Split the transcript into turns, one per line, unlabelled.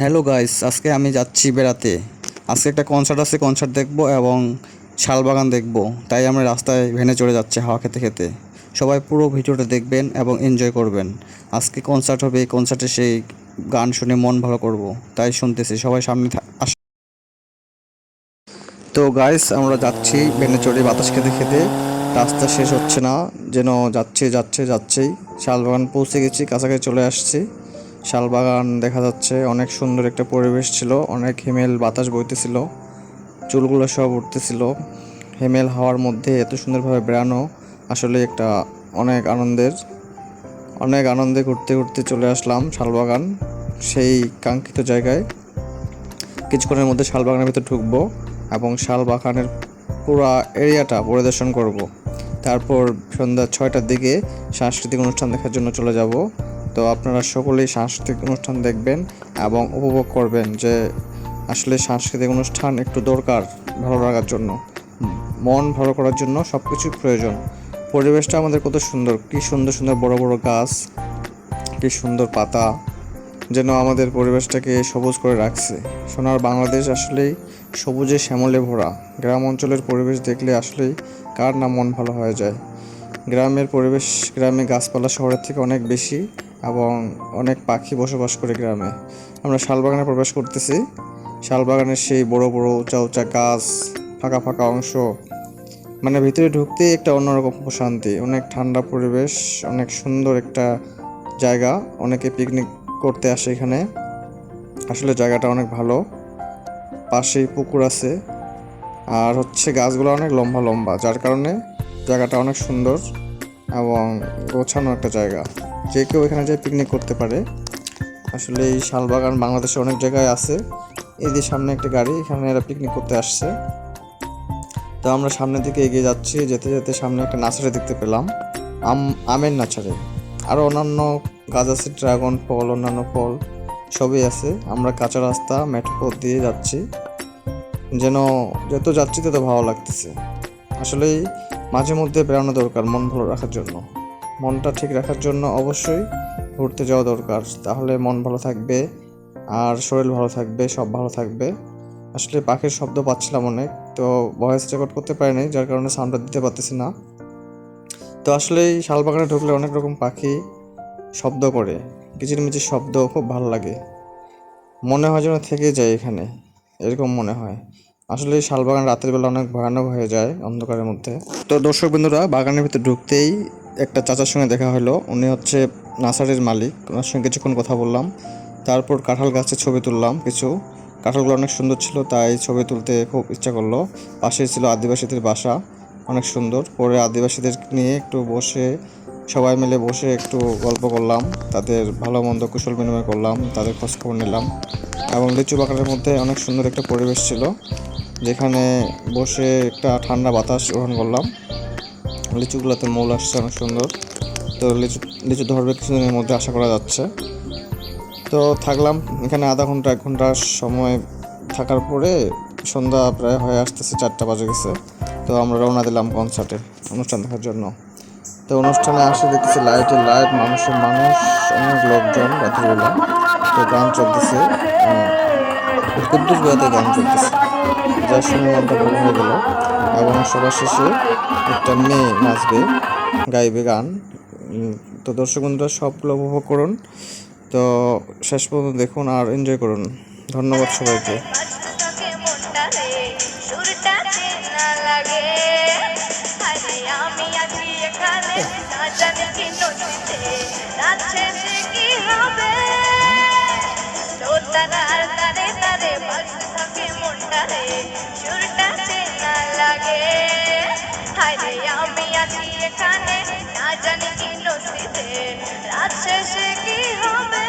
Hello guys, আজকে আমি যাচ্ছি বেড়াতে। আজকে একটা কনসার্ট আছে কনসার্ট দেখব এবং শালবাগান দেখব। তাই আমরা রাস্তায় ভেনে চড়ে যাচ্ছে হাওয়া খেতে খেতে। সবাই পুরো ভিডিওটা দেখবেন এবং এনজয় করবেন। আজকে কনসার্ট হবে কনসার্টে সেই গান শুনে মন ভালো করব। তাই শুনতেছি, সবাই সামনে আস তো গাইস আমরা যাচ্ছি ভেনে চড়ে বাতাস খেতে খেতে। রাস্তা শেষ হচ্ছে না, যেন যাচ্ছে যাচ্ছে, যাচ্ছেই। শালবাগান পৌঁছে গেছি, কাছাকাছি চলে আসছি। শালবাগান দেখা যাচ্ছে অনেক সুন্দর একটা পরিবেশ ছিল, অনেক হিমেল বাতাস বইতেছিল, চুলগুলো সব উঠতেছিল। হিমেল হাওয়ার মধ্যে এত সুন্দরভাবে বেড়ানো আসলে একটা অনেক আনন্দের। অনেক আনন্দে ঘুরতে ঘুরতে চলে আসলাম শালবাগান, সেই কাঙ্ক্ষিত জায়গায়। কিছুক্ষণের মধ্যে শালবাগানের ভিতরে ঢুকবো। এবং শালবাগানের পুরো এরিয়াটা পরিদর্শন করব। তারপর সন্ধ্যা ছয়টার দিকে সাংস্কৃতিক অনুষ্ঠান দেখার জন্য চলে যাব। তো আপনারা সকলেই সাংস্কৃতিক অনুষ্ঠান দেখবেন এবং উপভোগ করবেন যে আসলে সাংস্কৃতিক অনুষ্ঠান একটু দরকার ভালো রাখার জন্য। মন ভালো করার জন্য সব কিছুই প্রয়োজন। পরিবেশটা আমাদের কত সুন্দর, কি সুন্দর সুন্দর বড় বড় গাছ, কি সুন্দর পাতা যেন আমাদের পরিবেশটাকে সবুজ করে রাখছে। সোনার বাংলাদেশ আসলেই সবুজে শ্যামলে ভরা। গ্রাম অঞ্চলের পরিবেশ দেখলে আসলেই কার না মন ভালো হয়ে যায়। গ্রামের পরিবেশ, গ্রামে গাছপালা শহরের থেকে অনেক বেশি এবং অনেক পাখি বসবাস করে গ্রামে। আমরা শালবাগানে প্রবেশ করতেছি। শালবাগানের সেই বড় বড়, উঁচা উঁচা গাছ, ফাঁকা ফাঁকা অংশ। মানে ভিতরে ঢুকতেই একটা অন্যরকম প্রশান্তি। অনেক ঠান্ডা পরিবেশ, অনেক সুন্দর একটা জায়গা। অনেকে পিকনিক করতে আসে এখানে। আসলে জায়গাটা অনেক ভালো। পাশেই পুকুর আছে। আর হচ্ছে গাছগুলো অনেক লম্বা লম্বা, যার কারণে জায়গাটা অনেক সুন্দর এবং গোছানো একটা জায়গা। যে কেউ এখানে যেয়ে পিকনিক করতে পারে। আসলে এই শালবাগান বাংলাদেশে অনেক জায়গায় আছে। এই যে সামনে একটা গাড়ি, এখানে এরা পিকনিক করতে আসছে। তো আমরা সামনের দিকে এগিয়ে যাচ্ছি। যেতে যেতে সামনে একটা নার্সারি দেখতে পেলাম। আম, আমের নার্সারি আরও অন্যান্য গাছ আছে, ড্রাগন ফল, অন্যান্য ফল, সবই আছে। আমরা কাঁচা রাস্তা, মেঠো পথ দিয়ে যাচ্ছি। যেন যত যাচ্ছি তত ভালো লাগতেছে। আসলেই মাঝে মধ্যে বেড়ানো দরকার মন ভালো রাখার জন্য। মনটা ঠিক রাখার জন্য অবশ্যই ঘুরতে যাওয়া দরকার। তাহলে মন ভালো থাকবে, আর শরীর ভালো থাকবে, সব ভালো থাকবে। আসলে পাখির শব্দ পাচ্ছিলাম অনেক, তো ভয়েস রেকর্ড করতে পারিনি, যার কারণে সাউন্ডটা দিতে পারতেছি না। তো আসলে শালবাগানে ঢুকলে অনেক রকম পাখি শব্দ করে। কিচিরমিচির শব্দ খুব ভালো লাগে। মনে হয় যেন থেকে যায় এখানে, এরকম মনে হয়। আসলে এই শালবাগান রাতের বেলা অনেক ভয়ানক হয়ে যায় অন্ধকারের মধ্যে। তো দর্শক বন্ধুরা, বাগানের ভিতরে ঢুকতেই একটা চাচার সঙ্গে দেখা হলো। উনি হচ্ছে নার্সারির মালিক। ওনার সঙ্গে কিছুক্ষণ কথা বললাম। তারপর কাঁঠাল গাছের ছবি তুললাম কিছু। কাঁঠালগুলো অনেক সুন্দর ছিল, তাই ছবি তুলতে খুব ইচ্ছা করল। পাশে ছিল আদিবাসীদের বাসা, অনেক সুন্দর। পরে আদিবাসীদের নিয়ে একটু বসে সবাই মিলে বসে একটু গল্প করলাম, তাদের ভালো মন্দ কুশল বিনিময় করলাম, তাদের খোঁজখবর নিলাম এবং লিচু বাগানের মধ্যে অনেক সুন্দর একটা পরিবেশ ছিল, যেখানে বসে একটা ঠান্ডা বাতাস গ্রহণ করলাম। লিচুগুলোতে মৌল আসছে, অনেক সুন্দর। তো লিচু লিচু ধরবে কিছুদিনের মধ্যে, আশা করা যাচ্ছে। তো থাকলাম, এখানে আধা ঘণ্টা, এক ঘণ্টা সময় থাকার পরে সন্ধ্যা প্রায় হয়ে আসতেছে, চারটা বাজে গেছে। তো আমরা রওনা দিলাম কনসার্টে অনুষ্ঠান দেখার জন্য। তো অনুষ্ঠানে আসে দেখতেছি লাইটের লাইট মানুষের মানুষ, অনেক লোকজন, রাত্রিবেলা। তো গান চলতেছে কুদ্দুস বেড়াতে গান চলতেছে। যার শুনে মনটা ভালো হয়ে গেল। এবং সবার শেষে একটা মেয়ে নাচবে, গাইবে গান। তো দর্শক বন্ধুরা সবগুলো উপভোগ করুন। তো শেষ পর্যন্ত দেখুন আর এনজয় করুন। ধন্যবাদ সবাইকে।
এখানে না জানি কি নদীতে? রাত শেষে কি হবে? তারার তারে আমি এখানে, না জানি কি নদীতে। রাত শেষে কি হবে?